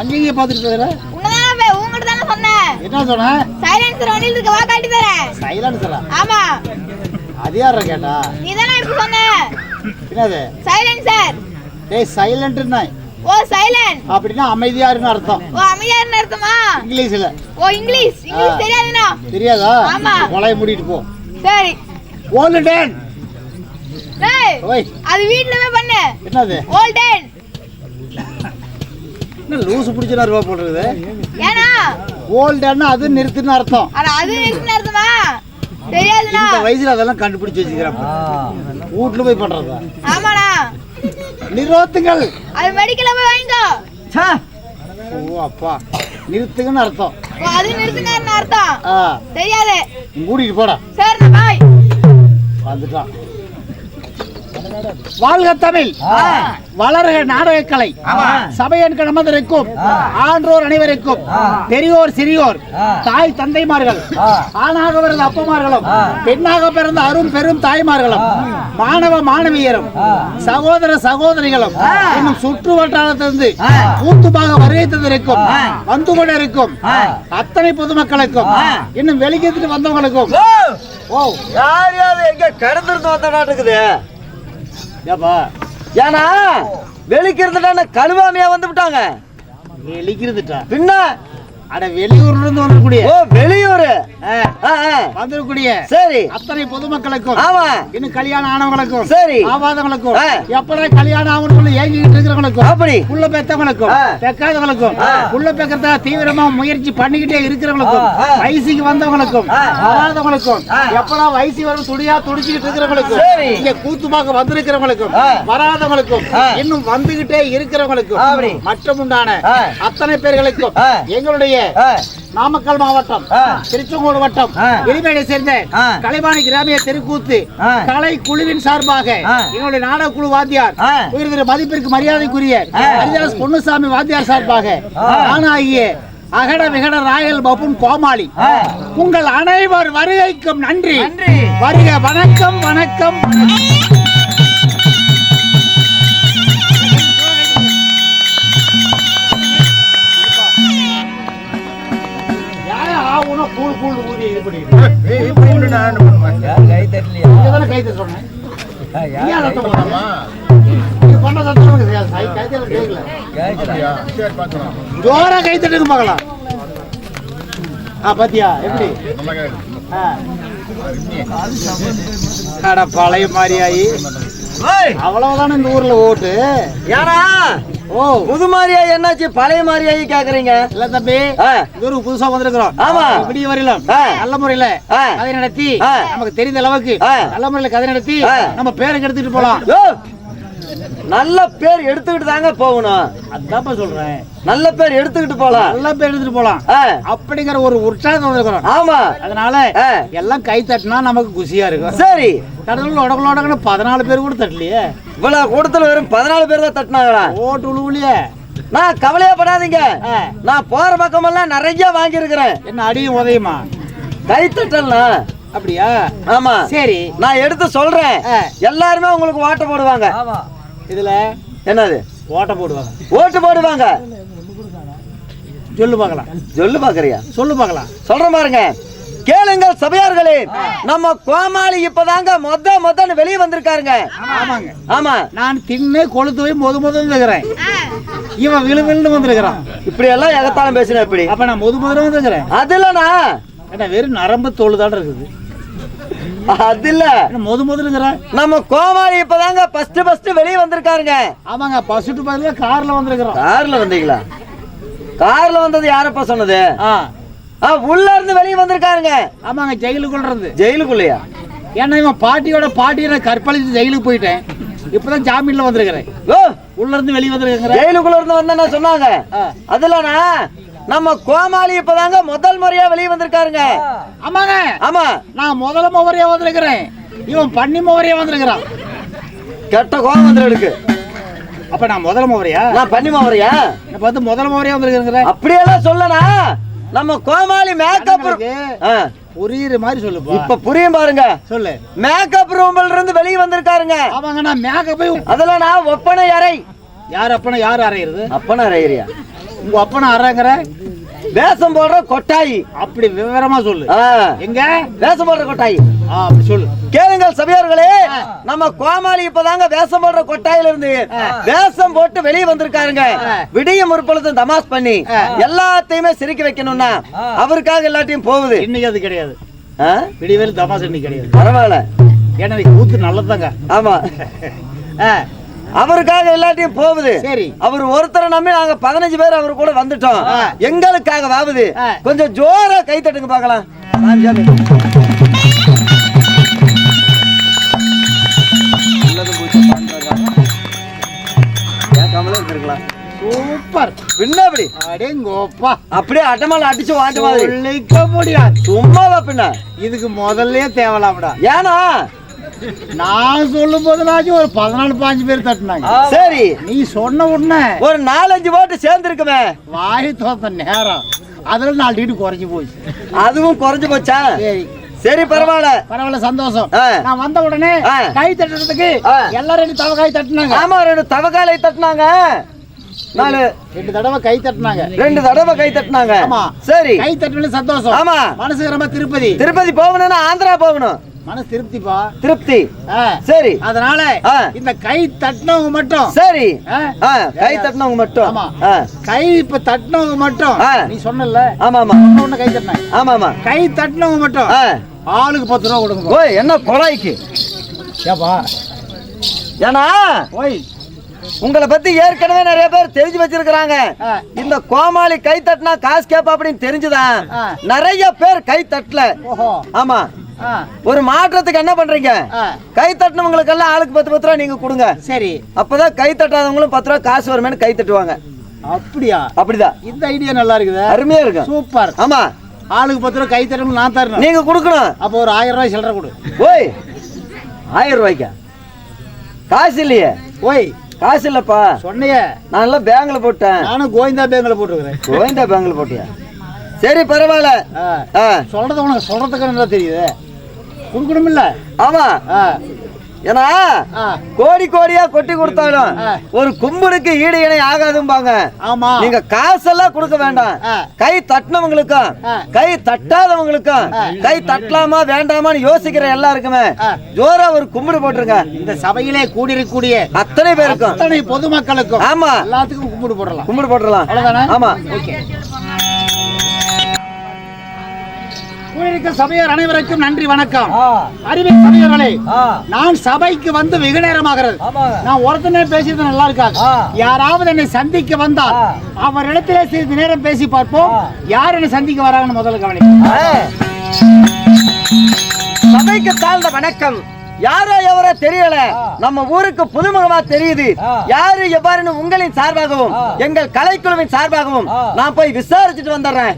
அங்கேயே பார்த்துட்டு பேசுற உன்னதானே உங்கள்ட்ட தானே சொன்னேன். என்ன சொன்ன? சைலன்சர் வண்டியில் இருக்க வா காட்டி தரேன். சைலன்ஸரா ஆமா. அது யாரா கேட்டா? நீ தானே இப்ப சொன்ன? என்னது? சைலன்சர் டேய் சைலண்ட்னா ஓ சைலண்ட் அப்படின்னா அமைதியா இருக்குன்னு அர்த்தம். ஓ அமைதியாருன்னு அர்த்தமா? இங்கிலீஷ்ல. ஓ இங்கிலீஷ். இங்கிலீஷ் ஆ. தெரியாதுண்ணா தெரியாதா? ஆமா. கொலையை மூடிட்டு போ. சரி. ஓல்டன் டேய் ஓய். அது வீட்ல போய் பண்ணு. என்னது? ஓல்டன் என்ன லூசு பிடிச்ச ரூபா போடுறது ஏனா ஓல்டன்னா அது நிறுத்துன்னு அர்த்தம். அட அது என்ன அர்த்தமா? தெரியாதுண்ணா. இந்த வயசுல அதெல்லாம் கண்டுபிடிச்சு வச்சுக்கிறேன் வீட்டுல போய் பண்றதா? ஆமாண்ணா. நிறுத்துங்கள். அது மெடிக்கல்ல போய் வாங்கிக்கோ. ஓ அப்பா. நிறுத்துங்கன்னு அர்த்தம். அது நிறுத்துனாருன்னு அர்த்தம். ஆ. தெரியாது. கூட்டிட்டு போடா. சரிண்ணா பாய். வந்துட்டான். வாழ்க தமிழ். வளர்க நாடகக்கலை. சபையன் கடமதற்கும் ஆன்றோர் அனைவருக்கும். பெரியோர் சிறியோர். தாய் தந்தைமார்கள். ஆணாக பிறந்த அப்பமார்களும். பெண்ணாக பிறந்த அரும் பெரும் தாய்மார்களும். மாணவ மாணவியரும். சகோதர சகோதரிகளும். இன்னும் சுற்று வட்டாரத்திலிருந்து கூத்துமாக வருகை தந்திருக்கும். வந்து கொண்டிருக்கும். அத்தனை பொதுமக்களுக்கும். இன்னும் வெளிக்கேத்துட்டு வந்தவங்களுக்கும். ஓ. யார் யார் எங்க கடத்திருந்து வந்த நாட்டுக்குது ஏப்பா. ஏன்னா வெளிக்கிறதுட்டான கழுவாமையா வந்து விட்டாங்க. வெளிக்கிறதுட்டா? பின்ன அட வெளியூர்ல இருந்து ஓ வெளியூர். வந்திருக்கூடிய சரி அத்தனை பொதுமக்களுக்கும் ஆமா இன்னும் கல்யாணம் ஆனவங்களுக்கும் சரி. ஆவாதவங்களுக்கும். எப்படா கல்யாணம் ஆகணும்னு ஏங்கிட்டு இருக்கிறவங்களுக்கும் அப்படி புள்ள பெத்தவங்களுக்கும். பெக்காதவங்களுக்கும். புள்ள பெக்கறதா தீவிரமா முயற்சி பண்ணிக்கிட்டே இருக்கிறவங்களுக்கும். வயசுக்கு வந்தவங்களுக்கும் ஆ. வராதவங்களுக்கும் ஆ. எப்படா வயசு வரும் துடியா துடிச்சுக்கிட்டு இருக்கிறவங்களுக்கும். இங்க கூத்துமாக வந்திருக்கிறவங்களுக்கும். வராதவங்களுக்கும். இன்னும் வந்துகிட்டே இருக்கிறவங்களுக்கும் அப்படி. மற்றமுண்டான ஆ. அத்தனை பேர்களுக்கும். எங்களுடைய நாமக்கல் மாவட்டம். திருச்செங்கோடு வட்டம் ஆ. எலிமேடை சேர்ந்த. கலைவாணி கிராமிய தெருக்கூத்து. கலை குழுவின் சார்பாக. எங்களுடைய நாடக குழு வாத்தியார் ஆ. உயர் திரு மதிப்பிற்கு மரியாதைக்குரிய. ஹரிதாஸ் பொன்னுசாமி வாத்தியார் சார்பாக. ஆனாகிய அகட விகட ராயல் பப்புன் கோமாளி. உங்கள் அனைவர் வருகைக்கும் நன்றி நன்றி. வருக வணக்கம் வணக்கம் கூழ் கூழ் ஊதி இது பண்ணிக்கிட்டு யார் கை தட்டலையா? தட்ட சொன்னேன். ஏன் சத்தம் பண்ண சத்தம் கேட்கல. ஜோரா கை தட்டுங்க பார்க்கலாம் ஆ பாத்தியா? எப்படி? பழைய மாதிரியாயி ஓய், அவ்வளவுதானே இந்த ஊர்ல ஓட்டு? ஓ புது மாதிரியா என்னாச்சு பழைய மாதிரியாயி கேக்குறீங்க இல்ல தம்பி ஊருக்கு புதுசா வந்திருக்கிறோம் ஆமா. இப்படி வரையிலும். நல்ல முறையில. கதை நடத்தி. நமக்கு தெரிந்த அளவுக்கு. நல்ல முறையில கதை நடத்தி. நம்ம பேருக்கு எடுத்துட்டு போலாம் நல்ல பேர் எடுத்துக்கிட்டு தாங்க போகணும். அதான்ப்பா சொல்றேன். நல்ல பேர் எடுத்துக்கிட்டு போலாம் நல்ல பேர் எடுத்துட்டு போலாம் அப்படிங்கிற ஒரு உற்சாகம் வந்திருக்கிறோம் ஆமா. அதனால. எல்லாம் கை தட்டினா நமக்கு குஷியா இருக்கும். சரி. கடவுள் உடகுல உடகுன்னு பதினாலு பேர் கூட தட்டலையே. இவ்வளவு கூட்டத்துல வெறும் பதினாலு பேர் தான் தட்டினாங்களா? ஓட்டு உழுவுலையே. நான் கவலையே படாதீங்க. நான் போற பக்கமெல்லாம் நிறைய வாங்கி இருக்கிறேன் என்ன அடியும் உதயமா? கை தட்டல்னா அப்படியா? ஆமா. சரி. நான் எடுத்து சொல்றேன். எல்லாருமே உங்களுக்கு ஓட்டு போடுவாங்க. இதுல என்னது? ஓட்ட போடுவாங்க. ஓட்டு போடுவாங்க. சொல்லு பார்க்கலாம். சொல்லு பாக்குறியா சொல்லு பார்க்கலாம். சொல்றேன் பாருங்க. கேளுங்கள் சபையார்களே நம்ம கோமாளி இப்பதாங்க மொத மொதன்னு வெளியே வந்திருக்காருங்க. ஆமாங்க. ஆமா. நான் தின்னு கொளுத்து போய் முத முதல்ல இருக்கிறேன். இவன் விழு விழுந்து வந்திருக்கிறான். இப்படி எல்லாம் எகத்தாலும் பேசின இப்படி அப்ப நான் முத முதல்ல வந்துருக்கிறேன். அது இல்லண்ணா. ஏன்னா வெறும் நரம்பு தோல் தான் இருக்குது. அது இல்ல முத முதல்ல இருக்கிறேன் நம்ம கோமாளி இப்பதாங்க ஃபர்ஸ்ட் ஃபர்ஸ்ட் வெளியே வந்திருக்காருங்க. ஆமாங்க பசுட்டு பதில கார்ல வந்திருக்கிறோம். கார்ல வந்தீங்களா? கார்ல வந்தது யாரப்பா சொன்னது? ஆ. உள்ள இருந்து வெளியே வந்திருக்காருங்க. ஆமாங்க ஜெயிலுக்குள்ள இருந்து. ஜெயிலுக்குள்ளயா? ஏன்னா இவன் பாட்டியோட பாட்டியை நான் கற்பழிச்சு ஜெயிலுக்கு போயிட்டேன். இப்பதான் ஜாமீன்ல வந்திருக்கிறேன். ஓ. உள்ள இருந்து வெளியே வந்திருக்கிறேன் ஜெயிலுக்குள்ள இருந்து வந்தா சொன்னாங்க. அதுலண்ணா நம்ம கோமாளி இப்பதாங்க முதல் முறையா வெளியே வந்திருக்காருங்க. ஆமாங்க. ஆமா. நான் முதல்ல முவரையா வந்திருக்கிறேன். இவன் பண்ணி முவரையா வந்திருக்கிறான். கெட்ட கோவம் வந்துருக்கு அப்ப நான் முதல்ல முவரையா நான் பண்ணி மாவறியா நான் பார்த்து முதல்ல முவரையா வந்திருக்கிறேன். அப்படியெல்லாம் சொல்லனா. நம்ம கோமாளி மேக்கப் புரியுற மாதிரி சொல்லுப்பா. இப்ப புரியும் பாருங்க. சொல்லு. மேக்கப் ரூம்ல இருந்து வெளியே வந்திருக்காருங்க. ஆமாங்க நான் மேக்கப்பை அதெல்லாம் நான் ஒப்பனை அறை. யார் அப்பனா யார் அறையிறது? அப்பனை அறையிறியா? உங்க அப்பனை அறைங்கிற வேஷம் போடுற கொட்டாயி. அப்படி விவரமா சொல்லு. எங்க? வேஷம் போடுற கொட்டாயி. அப்படி சொல்லு. கேளுங்கள் சபையார்களே நம்ம கோமாளி இப்பதாங்க வேஷம் போடுற கொட்டாயில இருந்து வேஷம் போட்டு வெளியே வந்திருக்காருங்க. விடிய முற்பொழுதும் தமாஸ் பண்ணி எல்லாத்தையுமே சிரிக்க வைக்கணும்னா அவருக்காக எல்லாத்தையும் போகுது. இன்னைக்கு அது கிடையாது. ஆ? விடிவேல் தமாசு இன்னைக்கு கிடையாது. பரவாயில்ல. ஏன்னா கூத்து நல்லதாங்க ஆமா. ஆ, அவருக்காக எல்லாத்தையும் போகுது. சரி. அவர் ஒருத்தரை நம்பி நாங்க பதினஞ்சு பேர் அவர் கூட வந்துட்டோம். எங்களுக்காக வாவுது. கொஞ்சம் ஜோரா கை தட்டுங்க பார்க்கலாம். இருந்திருக்கலாம். சூப்பர். பின்ன அப்படி? அடேங்கோப்பா அப்படியே அட்டமால அடிச்சு வாண்ட மாதிரி. முடியாது. சும்மாவா பின்ன? இதுக்கு முதல்லயே தேவலாம்டா. ஏனா நான் சொல்லும் போதுனாச்சும் ஒரு பதினாலு பாஞ்சு பேர் தட்டினாங்க. சரி. நீ சொன்ன உடனே ஒரு நாலஞ்சு ஓட்டு சேர்ந்துருக்குமே. வாய் தோத்த நேரம். அதுல நாலு டீட்டு குறைஞ்சு போச்சு. அதுவும் குறைஞ்சு போச்சா? சரி. சரி பரவாயில்ல. பரவாயில்ல சந்தோஷம். நான் வந்த உடனே. கை தட்டுறதுக்கு. எல்லாரும் ரெண்டு தவ கை தட்டினாங்க. ஆமா ரெண்டு தவக்காலை தட்டினாங்க. நாலு. ரெண்டு தடவை கை தட்டினாங்க. ரெண்டு தடவை கை தட்டினாங்க. ஆமா. சரி. கை தட்டுறது சந்தோஷம். ஆமா. மனசுக்கு ரொம்ப திருப்பதி. திருப்பதி போகணும்னா ஆந்திரா போகணும். மனசு திருப்திப்பா? திருப்தி. சரி. அதனால. இந்த கை தட்டினவங்க மட்டும். சரி. கை தட்டினவங்க மட்டும். ஆமா. கை இப்ப தட்டினவங்க மட்டும். நீ சொன்னல ஆமா ஆமா ஒண்ணு கை தட்டினாங்க ஆமா ஆமா கை தட்டினவங்க மட்டும். ஆளுக்கு பத்து ரூபா கொடுங்க ஓய் என்ன கொலாய்க்கு ஏப்பா. ஏன்னா ஓய். உங்களை பத்தி ஏற்கனவே நிறைய பேர் தெரிஞ்சு வச்சிருக்கிறாங்க. இந்த கோமாளி கை தட்டினா காசு கேப்பா அப்படின்னு தெரிஞ்சுதான். நிறைய பேர் கை தட்டல. ஆமா. ஒரு மாற்றத்துக்கு என்ன பண்றீங்க. கை தட்டினவங்களுக்கு எல்லாம் ஆளுக்கு பத்து பத்து ரூபா நீங்க கொடுங்க. சரி. அப்பதான் கை தட்டாதவங்களும் பத்து ரூபா காசு வருமேனு கை தட்டுவாங்க. அப்படியா? அப்படிதான் இந்த ஐடியா நல்லா இருக்குது. அருமையா இருக்கும். சூப்பர். ஆமா. ஆளுக்கு பத்து ரூபா கை தட்டணும் நான் தரணும். நீங்க கொடுக்கணும். அப்போ ஒரு ஆயிரம் ரூபாய் சில்லறை கொடு. ஓய். ஆயிரம் ரூபாய்க்கா? காசு இல்லையே. ஓய். காசு இல்லப்பா. சொன்னையே. நான் எல்லாம் பேங்க்ல போட்டேன். நானும் கோவிந்தா பேங்க்ல போட்டுருக்கிறேன். கோவிந்தா பேங்க்ல போட்டியா? சரி பரவாயில்ல. சொல்றது உனக்கு சொல்றதுக்கு நல்லா தெரியுது. கொடுக்கணும் இல்ல ஆமா ஏன்னா. கோடி கோடியா கொட்டி கொடுத்தாலும். ஒரு கும்பலுக்கு ஈடு இணை ஆகாதும்பாங்க. ஆமா. நீங்க காசெல்லாம் கொடுக்க வேண்டாம். கை தட்டினவங்களுக்கும். கை தட்டாதவங்களுக்கும். கை தட்டலாமா வேண்டாமான்னு யோசிக்கிற எல்லாருக்குமே. ஜோரா ஒரு கும்பிடு போட்டுருங்க. இந்த சபையிலே கூடியிருக்கக்கூடிய அத்தனை பேருக்கும். அத்தனை பொதுமக்களுக்கும் ஆமா. எல்லாத்துக்கும் கும்பிடு போடலாம். கும்பிடு அவ்வளவுதானே? ஆமா. ஓகே. கூடியிருக்க சபையார் அனைவருக்கும் நன்றி வணக்கம். அறிவை சபையர்களே நான் சபைக்கு வந்து வெகு நேரமாகிறது. நான் ஒருத்தனே பேசியது நல்லா இருக்காது யாராவது என்னை சந்திக்க வந்தால் அவரிடத்திலே சிறிது நேரம் பேசி பார்ப்போம். யார் என்னை சந்திக்க வராங்கன்னு முதல்ல கவனி சபைக்கு தாழ்ந்த வணக்கம். யாரோ எவரோ தெரியல. நம்ம ஊருக்கு புதுமுகமா தெரியுது. யாரு எவ்வாறுன்னு உங்களின் சார்பாகவும் எங்கள் கலைக்குழுவின் சார்பாகவும் நான் போய் விசாரிச்சுட்டு வந்துடுறேன்.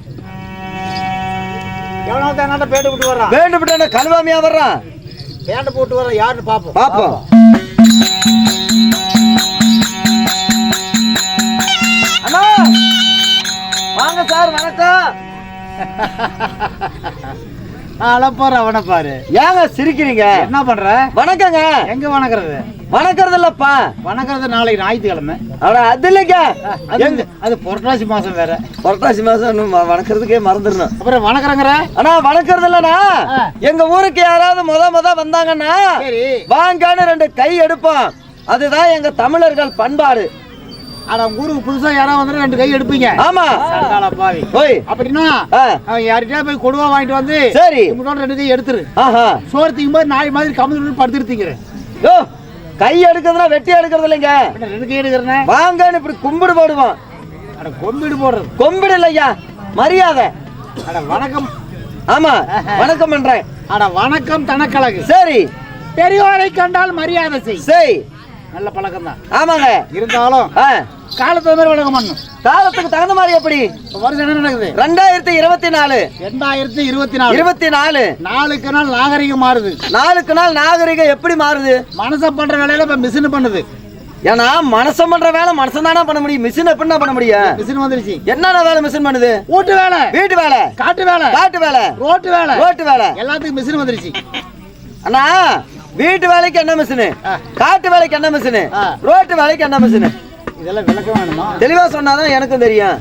எவனாவது என்னாண்ட பேண்டு போட்டு வர்றான். வேண்டுபட்ட கல்வாமியா வர்றான்? பேண்டு போட்டு வர்றான் யாருன்னு பார்ப்போம் பாப்போம். அண்ணா! வாங்க சார் வணக்கம். அளப்பாரு அவனை பாரு. ஏங்க சிரிக்கிறீங்க? என்ன பண்ற? வணக்கங்க. எங்க வணங்குறது வணக்கறது இல்லப்பா நாளைக்கு ஞாயிற்றுக்கிழமை. அட அது இல்லைங்க. அது புரட்டாசி மாசம் வேற. புரட்டாசி மாசம் வணக்கறதுக்கே மறந்துடணும். அப்புறம் வணக்கறங்கிற? ஆனா வணக்கறது இல்லனா. எங்க ஊருக்கு யாராவது முத முத வந்தாங்கன்னா வாங்கன்னு ரெண்டு கை எடுப்போம். அதுதான் எங்க தமிழர்கள் பண்பாடு. ஆனா ஊருக்கு புதுசா யாராவது வந்து ரெண்டு கை எடுப்பீங்க. ஆமா. சண்டாள பாவி. ஓய். அப்படின்னா. அவன் யார்கிட்டயா போய் கொடுவா வாங்கிட்டு வந்து சரி. உங்களோட ரெண்டு கை எடுத்துரு. ஆஹா. சோறு திங்கும் போது நாய் மாதிரி கமுந்து படுத்துட்டு திங்கிறேன் யோ கை எடுக்கிறதுனா வெட்டி எடுக்கிறது இல்லைங்க ரெண்டு கை எடுக்கிறேனே? வாங்கன்னு இப்படி கும்பிடு போடுவோம். அட கொம்பிடு போடுறது. கும்பிடு இல்லையா மரியாதை. அட வணக்கம். ஆமா வணக்கம் பண்றேன் அட வணக்கம் தனக்கழகு. சரி. பெரியோரை கண்டால் மரியாதை செய். சரி. நல்ல பழக்கம் தான். ஆமாங்க. இருந்தாலும் ஆ, காலத்து மாதிரி வணக்கம் பண்ணும் காலத்துக்கு தகுந்த மாதிரி எப்படி? வருஷம் என்ன நடக்குது? ரெண்டாயிரத்தி இருபத்தி நாலு ரெண்டாயிரத்தி இருபத்தி நாலு இருபத்தி நாலு நாளுக்கு நாள் நாகரிகம் மாறுது. நாளுக்கு நாள் நாகரிகம் எப்படி மாறுது? மனச பண்ற வேலையில இப்ப மிஷின் பண்ணுது. ஏன்னா மனுஷன் பண்ற வேலை மனுஷன் தானே பண்ண முடியும். மிஷின் எப்படின்னா பண்ண முடியும். மிஷின் வந்துருச்சு. என்னென்ன வேலை மிஷின் பண்ணுது? வீட்டு வேலை. வீட்டு வேலை. காட்டு வேலை. காட்டு வேலை. ரோட்டு வேலை. ரோட்டு வேலை. எல்லாத்துக்கும் மிஷின் வந்துருச்சு. அண்ணா வீட்டு வேலைக்கு என்ன மிஷினு. காட்டு வேலைக்கு என்ன மிஷினு. ரோட்டு வேலைக்கு என்ன மிஷினு இதெல்லாம் விளக்கம் வேணுமா? தெளிவா சொன்னாதான் எனக்கும் தெரியும்.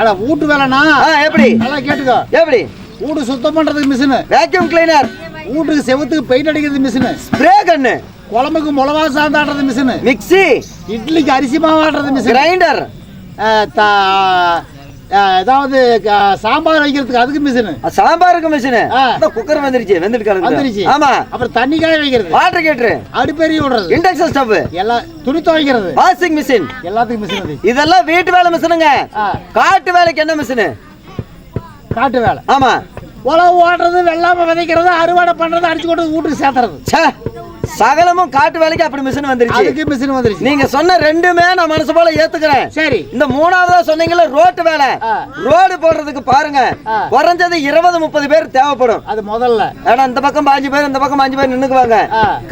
அட வீட்டு வேலைனா? எப்படி? நல்லா கேட்டுக்கோ. எப்படி? வீடு சுத்தம் பண்றதுக்கு மிஷின் வேக்யூம் கிளீனர் வீட்டுக்கு செவுத்துக்கு பெயிண்ட் அடிக்கிறது மிஷின் ஸ்ப்ரே கன்னு குழம்புக்கு மிளகா சாந்தாடுறது மிஷின் மிக்ஸி. இட்லிக்கு அரிசி மாவாடுறது மிஷின் கிரைண்டர் ஏதாவது சாம்பார் வைக்கிறதுக்கு அதுக்கு மிஷின் சாம்பாருக்கு மிஷினு. குக்கர் வந்துருச்சு வெந்துட்டு வந்துருச்சு. ஆமா. அப்புறம் தண்ணி காய வைக்கிறது. வாட்டர் கேட்ரு அடுப்பெரிய விடுறது. இண்டக்ஷன் ஸ்டவ் எல்லாம் துணி துவைக்கிறது. வாஷிங் மிஷின் எல்லாத்துக்கும் மிஷின் இதெல்லாம் வீட்டு வேலை மிஷினுங்க. காட்டு வேலைக்கு என்ன மிஷினு காட்டு வேலை. ஆமா. உழவு ஓடுறது வெள்ளாம விதைக்கிறது அறுவடை பண்றது அடிச்சு கொண்டு வீட்டுக்கு சேர்த்துறது. சகலமும் காட்டு வேலைக்கு அப்படி மிஷின் வந்துருச்சு. அதுக்கு மிஷின் வந்துருச்சு. நீங்க சொன்ன ரெண்டுமே நான் மனசு போல ஏத்துக்கிறேன். சரி. இந்த மூணாவதா சொன்னீங்கல்ல ரோட்டு வேலை. ரோடு போடுறதுக்கு பாருங்க. குறைஞ்சது இருபது முப்பது பேர் தேவைப்படும். அது முதல்ல. ஏன்னா இந்த பக்கம் பாஞ்சு பேர் இந்த பக்கம் பாஞ்சு பேர் நின்னுக்குவாங்க.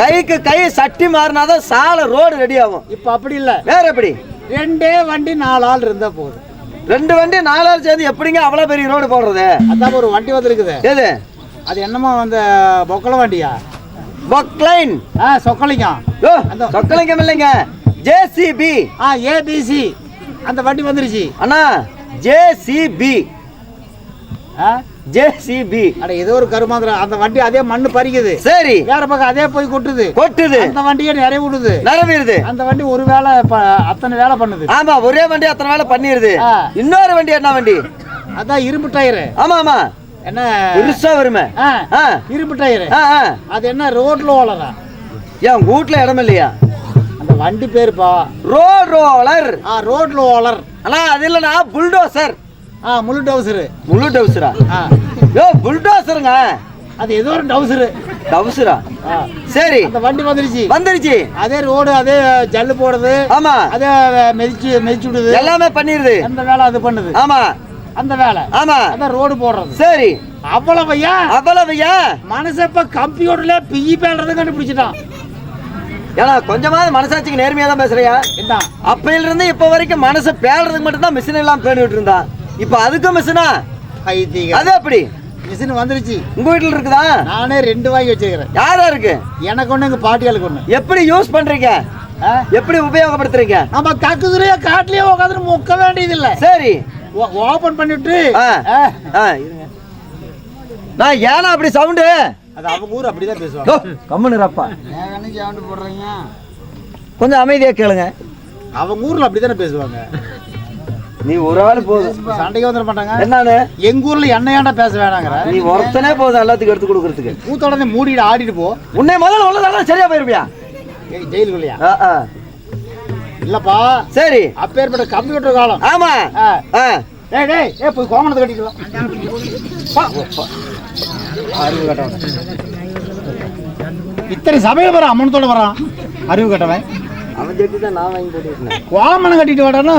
கைக்கு கை சட்டி மாறினாதான் சாலை ரோடு ரெடி ஆகும். இப்ப அப்படி இல்ல. வேற எப்படி? ரெண்டே வண்டி நாலு ஆள் இருந்தா போதும். ரெண்டு வண்டி நாலு ஆள் சேர்ந்து எப்படிங்க அவ்வளவு பெரிய ரோடு போடுறது? அதான் ஒரு வண்டி வந்திருக்குது. எது? அது என்னமோ அந்த பொக்கல வண்டியா? பொக்லைன் ஆ சொக்கலிங்கம். அந்த- சொக்கலிங்கம் இல்லைங்க. ஜேசிபி ஆ ஏபிசி அந்த வண்டி வந்துருச்சு. அண்ணா ஜேசிபி ஆ? ஜேசிபி அட ஏதோ ஒரு கருமாந்திரம். அந்த வண்டி அதே மண்ணு பறிக்குது. சரி. வேற பக்கம் அதே போய் கொட்டுது. கொட்டுது. அந்த வண்டியே நிறைய விடுது நிறவிடுது. அந்த வண்டி ஒரு வேலை அத்தனை வேலை பண்ணுது. ஆமா ஒரே வண்டி அத்தனை வேலை பண்ணிருது. ஆ. இன்னொரு வண்டி என்ன வண்டி? அதான் இரும்பு டயரு. ஆமா ஆமா. என்ன? பெருசா வருமே. இரும்பு டயரு. அது என்ன ரோட்ல ஓலறா ஏன் உங்க வீட்ல இடம் இல்லையா? அந்த வண்டி பேருப்பா. Road roller. ஆ ரோட்ல ஓலர். அண்ணா அது இல்லைண்ணா புல்டோசர். ஆ முழு டவுசரு முழு டவுசரா யோ புல்டோசருங்க. அது ஏதோ ஒரு டவுசரு. டவுசரா? சரி. அந்த வண்டி வந்துருச்சு. வந்துருச்சு. அதே ரோடு அதே ஜல்லு போடுறது ஆமா. அதே மெதிச்சு மெதிச்சு விடுது. எல்லாமே பண்ணிருது. அந்த வேலை அது பண்ணுது? ஆமா. அந்த வேலை. ஆமா. அதான் ரோடு போடுறது. சரி. அவ்வளவையா? அவ்வளவுயா? மனுஷன் இப்ப கம்ப்யூட்டர்ல பிஇ பேல்றது கண்டுபிடிச்சிட்டான். ஏன்னா கொஞ்சமாவது மனசாட்சிக்கு நேர்மையா தான் பேசுறியா? என்ன? அப்பையில இருந்து இப்ப வரைக்கும் மனசை பேடுறதுக்கு மட்டும் தான் மிஷின் எல்லாம் பேணிட்டு இருந்தா. இப்ப அதுக்கும் மிஷினா அது எப்படி? மிஷின் வந்துருச்சு. உங்க வீட்டுல இருக்குதா? நானே ரெண்டு வாங்கி வச்சிருக்கிறேன். யாரா இருக்கு? எனக்கு ஒண்ணு எங்க பாட்டியாளுக்கு ஒண்ணு. எப்படி யூஸ் பண்றீங்க? எப்படி உபயோகப்படுத்துறீங்க? நம்ம கக்குதுரையா காட்டுலயே உட்காந்து முக்க வேண்டியது இல்ல சரி. ஓபன் பண்ணிட்டு. நான் ஏன்னா அப்படி சவுண்டு அது அவங்க ஊர் அப்படிதான் பேசுவாங்க. கம்முனுறப்பா ஏன் சவுண்ட் போடுறீங்க கொஞ்சம் அமைதியா கேளுங்க. அவங்க ஊர்ல அப்படிதானே பேசுவாங்க. நீ ஒரு ஆள் போதும். சண்டைக்கு வந்துட மாட்டாங்க. என்னன்னு எங்க ஊர்ல என்ன ஏன்டா பேச வேணாங்கிற? நீ ஒருத்தனே போதும் எல்லாத்துக்கும் எடுத்து கொடுக்கறதுக்கு. ஊத்த உடனே மூடிட்டு ஆடிட்டு போ. உன்னை முதல்ல உள்ளதெல்லாம் சரியா போயிருப்பியா? ஜெயிலுக்குள்ளயா. இல்லப்பா. சரி. அப்பேற்பட்ட கம்ப்யூட்டர் காலம். ஆமா. டேய் டேய் ஏ போய் கோமணத்தை கட்டிக்கலாம். அறிவு கட்டவன். இத்தனை சபையில் வர அம்மனத்தோட வரான். அறிவு கட்டவன். அவன் ஜெட்டி தான் நான் வாங்கி போட்டுருக்கேன் கோமணம் கட்டிட்டு வாடான்னா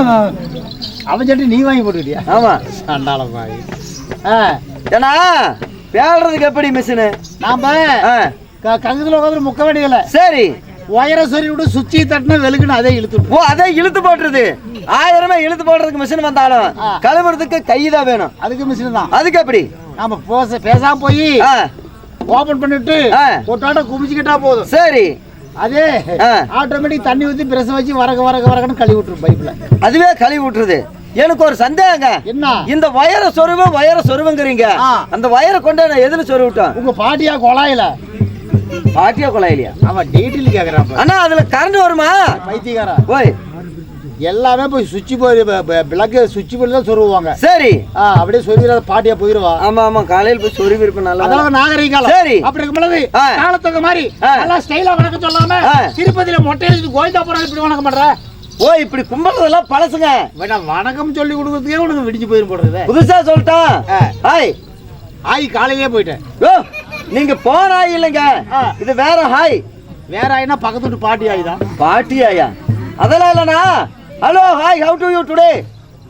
அவன் சட்டி நீ வாங்கி போட்டுக்கிட்டியா? ஆமா. சண்டாள பாய் ஆ. ஏன்னா பேடுறதுக்கு எப்படி மிஷினு நாம க- கங்குதுல உட்காந்து முக்க வேண்டியதில்ல. சரி. ஒயரை சொல்லி விட்டு சுச்சி தட்டினா வெளுக்குன்னு அதே இழுத்து ஓ அதை இழுத்து போட்டுருது. ஆயிரமே இழுத்து போடுறதுக்கு மிஷின் வந்தாலும். கழுவுறதுக்கு கை தான் வேணும். அதுக்கு மிஷின் தான். அதுக்கு எப்படி? நாம போச பேசாம போய் ஓபன் பண்ணிட்டு ஆ. கொட்டாட்ட குமிச்சுக்கிட்டா போதும். சரி. அதே. ஆட்டோமேட்டிக் தண்ணி ஊத்தி பிரஸ் வச்சு வரக வரக வரகன்னு கழுவி விட்டுரும் பைப்ல அதுவே கழுவி விட்டுருது. எனக்கு ஒரு சந்தேகங்க. என்ன? இந்த வயரை சொருவு வயரை சொருவுங்கிறீங்க. அந்த வயரை கொண்டு நான் எதுல சொருவிட்டோம்? உங்க பாட்டியா கொலாயில பாட்டியா கொலையிலையா? அவன் டீட்டெயில் கேக்குறான் அண்ணா அதுல கரண்ட் வருமா? பைத்தியக்காரா? ஓய். எல்லாமே போய் சுவிட்ச் போய் பிளக்கு சுவிட்ச் போய் தான் சொருவாங்க சரி. ஆ, அப்படியே சொருவிடாத பாட்டியா போயிருவா. ஆமா ஆமா காலையில் போய் சொருவி இருப்பேன் நல்லா அதெல்லாம் நாகரிக காலம் சரி. அப்படி இருக்கும் பொழுது ஆ. காலத்துக்கு மாதிரி. நல்லா ஸ்டைலா வணக்கம் சொல்லாம. திருப்பதியில மொட்டை அடிச்சு கோவிந்தாபுரம் இப்படி வணக்கம் பண்ற? ஓ இப்படி கும்பிடுறதெல்லாம் பழசுங்க. வேணா வணக்கம் சொல்லி கொடுக்கறதுக்கே உனக்கு விடிஞ்சு போயிரும் போடுறது புதுசா சொல்லிட்டான். ஆ. ஹாய். ஆய் காலையிலே போயிட்டேன். நீங்க போன ஆய் இல்லைங்க. இது வேற ஹாய். வேற ஆயினா பக்கத்து வீட்டு பாட்டி ஆய் தான் பாட்டி ஆயா அதெல்லாம் இல்லைண்ணா. Hello hi how do you today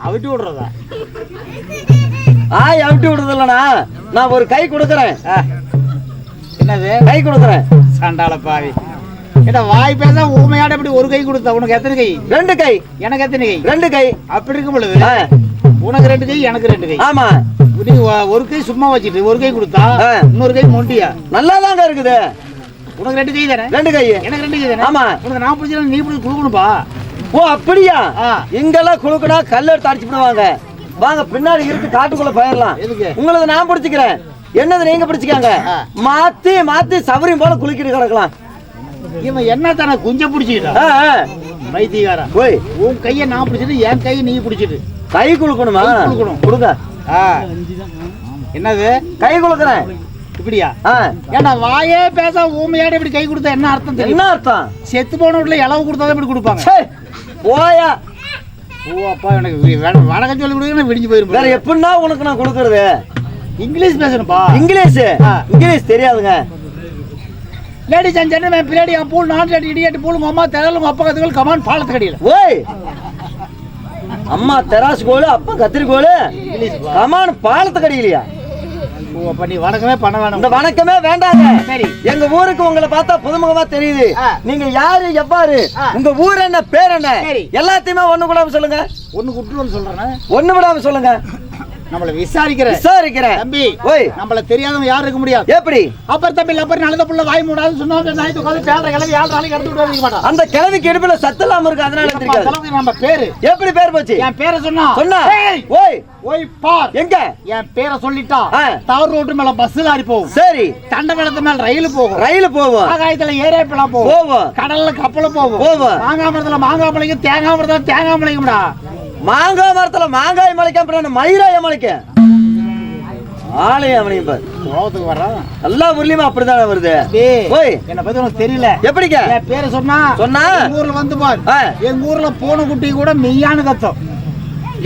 அவிட்டு விடுறதா? ஹாய் ஹவு டு விடுறது இல்லைண்ணா. நான் ஒரு கை கொடுக்குறேன். என்னது? கை கொடுக்குறேன். சண்டால பாவி. ஏடா வாய் பேச ஊமையாட இப்படி ஒரு கை கொடுத்தா? உனக்கு எத்தனை கை? ரெண்டு கை. எனக்கு எத்தனை கை? ரெண்டு கை. அப்படி இருக்கும் பொழுது உனக்கு ரெண்டு கை எனக்கு ரெண்டு கை. ஆமா. நீ ஒரு கை சும்மா வச்சுட்டு ஒரு கை கொடுத்தா. இன்னொரு கை மொண்டியா? நல்லா இருக்குது. உனக்கு ரெண்டு கை தானே ரெண்டு கை. எனக்கு ரெண்டு கை தானே ஆமா. உனக்கு நான் பிடிச்சா நீ பிடிச்சி கொடுக்கணும்பா ஓ அப்படியா. இங்கெல்லாம் குழுக்குனா கல் எடுத்து அடிச்சு விடுவாங்க. வாங்க பின்னாடி இருக்கு காட்டுக்குள்ள போயிடலாம்? உங்களது நான் பிடிச்சுக்கிறேன். என்னது நீங்க பிடிச்சுக்காங்க. மாத்தி மாத்தி சவரியும் போல குளிக்கிட்டு கிடக்கலாம். இவன் என்ன தானே குஞ்ச பிடிச்சிக்கிட்டா. மைத்திகாரன் ஓய் உன் கையை நான் பிடிச்சிட்டு என் கையை நீ பிடிச்சிட்டு கை குலுக்கணுமா? கை குலுக்கணும். கொடுங்க. என்னது? கை குலுக்குறேன் இப்படியா. ஏன்னா வாயே பேச ஊமையாட இப்படி கை கொடுத்தா என்ன அர்த்தம் தெரியும்? என்ன அர்த்தம்? செத்து போன வீட்டுல இளவு கொடுத்தா இப்படி கொடுப்பாங்க. போயா ஓ அப்பா எனக்கு வணக்கம் சொல்லி கொடுக்க விடிஞ்சு வேற போயிரும் எப்படின்னா உனக்கு நான் கொடுக்கறது? இங்கிலீஷ் பேசணும்பா. இங்கிலீஷ். இங்கிலீஷ் தெரியாதுங்க. லேடிஸ் அண்ட் ஜென்டில்மேன் பின்னாடி பூல் நான் இடியட் பூல் உங்க அம்மா உங்க அப்பா கமான் பாலத்து கடியில ஓய். அம்மா தெராசு கோலு அப்பா கத்திரி கோலு இங்கிலீஷ் பா. கமான் பாலத்து நீ வணக்கமே பண்ண வேணாம் இந்த வணக்கமே வேண்டாங்க சரி. எங்க ஊருக்கு உங்களை பார்த்தா புதுமுகமா தெரியுது. நீங்க யாரு எவ்வாறு. உங்க ஊர் என்ன பேர் என்ன. எல்லாத்தையுமே ஒண்ணு கூடாம சொல்லுங்க ஒண்ணு குட்டுன்னு சொல்றேன் ஒண்ணு விடாம சொல்லுங்க நம்மள விசாரிக்கிற விசாரிக்கிறேன் தம்பி ஓய். நம்மள தெரியாதவங்க யாரும் இருக்க முடியாது. எப்படி? அப்பர் தம்பி லப்பர் நல்லத புள்ள வாய் மூடாது சொன்னா நாய் உட்காந்து பேர கிளம்பி ஏழு நாளைக்கு எடுத்து விட்டு மாட்டான். அந்த கிழவிக்கு இடுப்புல சத்தலாம இருக்கு அதனால அளவுக்கு நம்ம பேரு. எப்படி பேர் போச்சு? என் பேரை சொன்னா. சொன்னா. ஓய். ஓய் பார். எங்க? என் பேரை சொல்லிட்டா. தார் ரோட்டு மேல பஸ் லாரி போகும். சரி. தண்டவாளத்து மேல ரயில் போகும். ரயில் போவோம் ஆகாயத்துல ஏரியாப்பிளா போகும். போவோம் கடல்ல கப்பல போகும். போகும். மாங்காய் மரத்துல மாங்காய் மலைக்கும் தேங்காய் மரத்துல தேங்காய் மலைக்கும்டா. மாங்காய் மரத்துல மாங்காய் முளைக்க அப்புறம் மயிராய முளைக்க ஆலயம் அவனையும் பாரு. வர்றான் எல்லா ஊர்லயுமே அப்படிதானே வருது. ஓய் என்னை பத்தி உனக்கு தெரியல. எப்படிங்க? என் பேரை சொன்னா சொன்னா? ஊர்ல வந்து பார். எங்க ஊர்ல போன குட்டி கூட மெய்யான கத்தம்.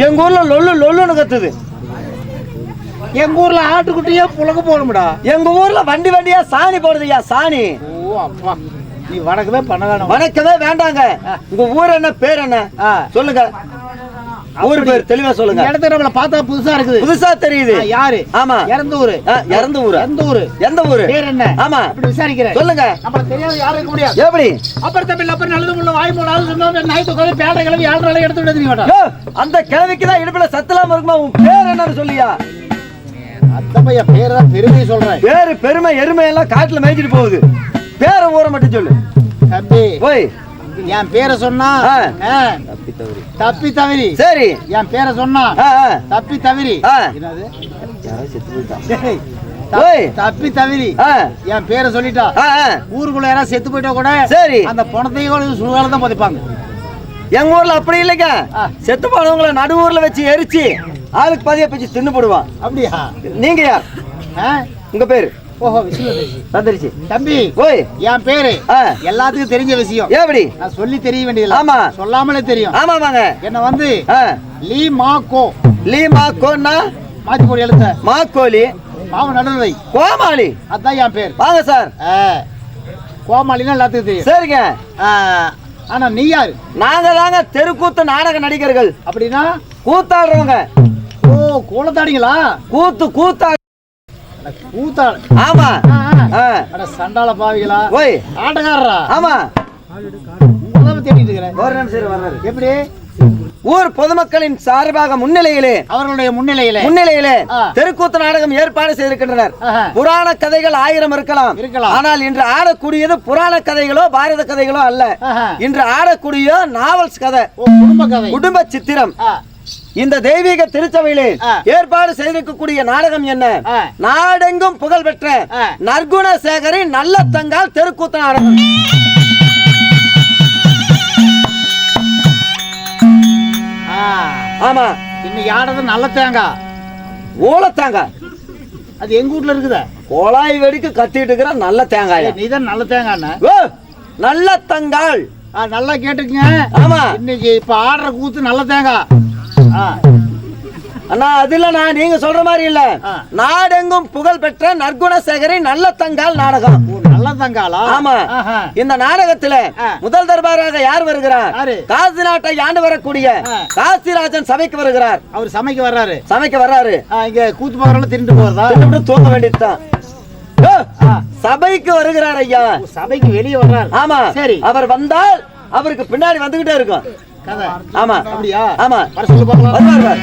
எங்க ஊர்ல லொல்லு லொல்லுன்னு கத்துது. எங்க ஊர்ல ஆட்டுக்குட்டியே புலக எங்க ஊர்ல வண்டி வண்டியா சாணி போடுதுயா சாணி. ஓ அப்பா. நீ வணக்கமே பண்ண வேணாம். வணக்கமே வேண்டாங்க. உங்க ஊர் என்ன பேர் என்ன. சொல்லுங்க. ஊர் பேர் தெளிவா சொல்லுங்க. இடத்துல நம்மள பார்த்தா புதுசா இருக்குது. புதுசா தெரியுது. யாரு? ஆமா. இறந்த ஊரு இறந்த ஊரு எந்த ஊரு? எந்த ஊரு? பேர் என்ன? ஆமா. அப்படி விசாரிக்கிறேன். சொல்லுங்க. நம்மள தெரியாத யாரும் இருக்க முடியாது. எப்படி? அப்புறம் தம்பி அப்புறம் நல்லது முள்ள வாய் போடாது சொன்னா நாய் தொகை பேடை கிளம்பி ஏழு நாளைக்கு எடுத்து விட தெரிய மாட்டான் யோ, அந்த கிழவிக்கு தான் இடுப்புல சத்தலாம இருக்குமா? உன் பேர் என்னன்னு சொல்லியா? அந்த பையன் பேர் தான் பெருமையை சொல்றேன். பேரு பெருமை எருமை எல்லாம் காட்டுல மேய்ச்சிட்டு போகுது. பேரை ஊரை மட்டும் சொல்லு. தம்பி. ஓய். என் பேரை சொன்னா ஆ. ஆ, தப்பி தவறி. சரி. என் பேரை சொன்னா ஆ, ஆ. தப்பி தவறி. ஆ. என்னது? யாரோ செத்து போயிட்டான். தப்பி தவறி. ஆ, என் பேரை சொல்லிட்டா. ஊருக்குள்ள யாராவது செத்து போயிட்டா கூட சரி. அந்த பணத்தையும் கூட சுகால தான் புதைப்பாங்க. எங்க ஊர்ல அப்படி இல்லைங்க. ஆ. செத்து போனவங்கள நடு ஊர்ல வச்சு எரிச்சு ஆளுக்கு பதிய பிச்சு தின்னு போடுவான். அப்படியா? நீங்க யார்? ஆ? உங்க பேரு? ஓஹோ வந்துருச்சு. தம்பி ஓய். என் பேரு. எல்லாத்துக்கும் தெரிஞ்ச விஷயம். எப்படி நான் சொல்லி தெரிய வேண்டியதில்லை. ஆமா. சொல்லாமலே தெரியும். ஆமா வாங்க. என்ன வந்து. லீ மா கோ. லீ மா கோன்னா? மாத்தி போடி எழுத்த மாக்கோலி மாவு நடுவில் வை கோமாளி. அதான் என் பேர். வாங்க சார். ஆ. கோமாளின்னா எல்லாத்துக்கும் தெரியும். சரிங்க. ஆனா நீ யாரு? நாங்க தாங்க தெருக்கூத்து நாடக நடிகர்கள். அப்படின்னா? கூத்தாடுறவங்க. ஓ கூலத்தாடிங்களா? கூத்து கூத்தா கூத்தாடு ஆமா. அட சண்டால பாவிகளா. ஓய். ஆட்டக்காரரா. ஆமா. தேடிட்டு இருக்கிறேன். எப்படி? ஊர் பொதுமக்களின் சார்பாக முன்னிலையிலே அவர்களுடைய முன்னிலையில. முன்னிலையிலே. தெருக்கூத்து நாடகம் ஏற்பாடு செய்திருக்கின்றனர். புராண கதைகள் ஆயிரம் இருக்கலாம். இருக்கலாம். ஆனால் இன்று ஆடக்கூடியது புராண கதைகளோ பாரத கதைகளோ அல்ல. இன்று ஆடக்கூடிய நாவல்ஸ் கதை. குடும்ப சித்திரம். இந்த தெய்வீக திருச்சபையிலே. ஏற்பாடு செய்திருக்கக்கூடிய நாடகம் என்ன. நாடெங்கும் புகழ் பெற்ற ஆ. நற்குண சேகரின் நல்ல தங்கால் தெருக்கூத்து நாடகம். ஆமா. இன்னைக்கு ஆடுறது நல்ல தேங்காய் ஓலத்தாங்க. அது எங்க வீட்ல இருக்குதா? கோலாய் வெடிக்கு கத்திட்டு இருக்கிற நல்ல தேங்காய்? நீ தான் நல்ல தேங்காய் நல்ல தங்காள் நல்லா கேட்டுக்கங்க. ஆமா. இன்னைக்கு இப்ப ஆடுற கூத்து நல்ல தேங்காய் அண்ணா அது இல்லண்ணா நீங்க சொல்ற மாதிரி இல்ல. நாடெங்கும் புகழ் பெற்ற நற்குண சேகரி நல்ல தங்கால் நாடகம் நல்ல ஆமா. இந்த நாடகத்துல. முதல் தர்பாராக யார் வருகிறார்? காசி நாட்டை ஆண்டு வரக்கூடிய. காசிராஜன் சபைக்கு வருகிறார். அவர் சமைக்க வர்றாரு. சமைக்க வர்றாரு. இங்க கூத்து போகிறவங்க திருட்டு போறதா? தின்னுபிட்டு தூங்க வேண்டியதுதான். சபைக்கு வருகிறார் ஐயா. சபைக்கு வெளியே வர்றார். ஆமா. சரி. அவர் வந்தால் அவருக்கு பின்னாடி வந்துகிட்டே இருக்கும். ஆமா அப்படியா? ஆமா. வருவார்.